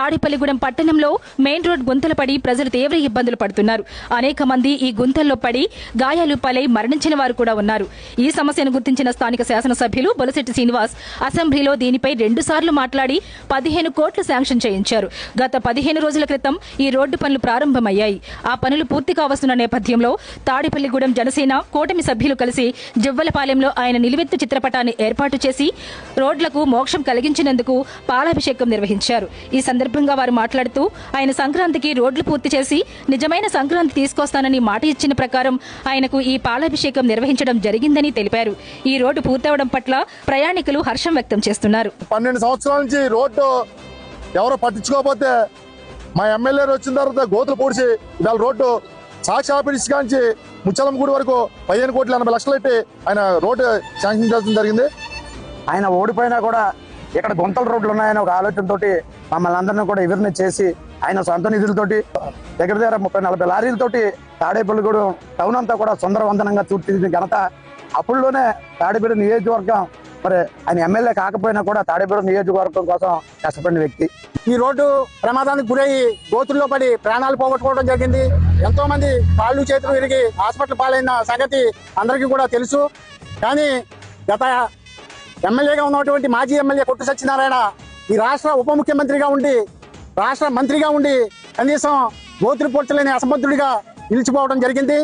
తాడిపల్లిగూడెం పట్టణంలో main road గుంతలు పడి ప్రజలు తీవ్ర ఇబ్బందులు పడుతున్నారు. అనేక మంది ఈ గుంతల్లో పడి గాయాలు పలై మరణించిన వారు కూడా ఉన్నారు. ఈ సమస్యను గుర్తించిన స్థానిక శాసనసభ్యులు బొలశెట్టి శ్రీనివాస్ అసెంబ్లీలో దీనిపై రెండు సార్లు మాట్లాడి పదిహేను కోట్లు శాంక్షన్ చేయించారు. గత పదిహేను రోజుల క్రితం ఈ రోడ్డు పనులు ప్రారంభమయ్యాయి. ఆ పనులు పూర్తి కావస్తున్న నేపథ్యంలో తాడిపల్లిగూడెం జనసేన కూటమి సభ్యులు కలిసి జువ్వలపాలెంలో ఆయన నిలువెత్తు చిత్రపటాన్ని ఏర్పాటు చేసి రోడ్లకు మోక్షం కలిగించినందుకు పాలాభిషేకం నిర్వహించారు. ఈ సందర్భంగా వారు మాట్లాడుతూ ఆయన సంక్రాంతికి రోడ్లు పూర్తి చేసి నిజమైన సంక్రాంతి తీసుకొస్తానని మాట ఇచ్చిన ప్రకారం ఆయనకు ఈ పాలాభిషేకం నిర్వహించడం జరిగిందని తెలిపారు. ఈ రోడ్డు పూర్తవడం పట్ల ప్రయాణికులు హర్షం వ్యక్తం చేస్తున్నారు. పన్నెండు సంవత్సరాల నుంచి రోడ్డు ఎవరు పట్టించుకోకపోతే మా ఎమ్మెల్యే వచ్చిన తర్వాత గోతులు పూడ్చి ఇవాళ రోడ్డు సాక్షి ఆఫీస్ కాంచి ముచ్చలం గుడి వరకు పదిహేను కోట్ల ఎనభై లక్షలు పెట్టి ఆయన రోడ్డు శాంక్షన్ చేయడం జరిగింది. ఆయన ఓడిపోయినా కూడా ఇక్కడ గుంతల రోడ్లు ఉన్నాయని ఒక ఆలోచనతో మమ్మల్ని అందరినీ కూడా ఎదురుని చేసి ఆయన సొంత నిధులతోటి దగ్గర దగ్గర ముప్పై నలభై లారీలతోటి తాడేపల్లిగూడెం టౌన్ అంతా కూడా సుందరవందనంగా తీర్చిదిద్దిన ఘనత. అప్పుల్లోనే తాడేపల్లి నియోజకవర్గం మరి ఆయన ఎమ్మెల్యే కాకపోయినా కూడా తాడేపల్లి నియోజకవర్గం కోసం కష్టపడిన వ్యక్తి. ఈ రోడ్డు ప్రమాదానికి గురయ్యి గోతుల్లో పడి ప్రాణాలు పోగొట్టుకోవడం జరిగింది. ఎంతో మంది కాళ్ళు చేతులు విరిగి హాస్పిటల్ పాలైన సంగతి అందరికీ కూడా తెలుసు. కానీ గత ఎమ్మెల్యేగా ఉన్నటువంటి మాజీ ఎమ్మెల్యే కొట్టు సత్యనారాయణ ఈ రాష్ట్ర ఉప ముఖ్యమంత్రిగా ఉండి రాష్ట్ర మంత్రిగా ఉండి కనీసం గోతులు పొట్టలేని అసమర్థుడిగా నిలిచిపోవడం జరిగింది.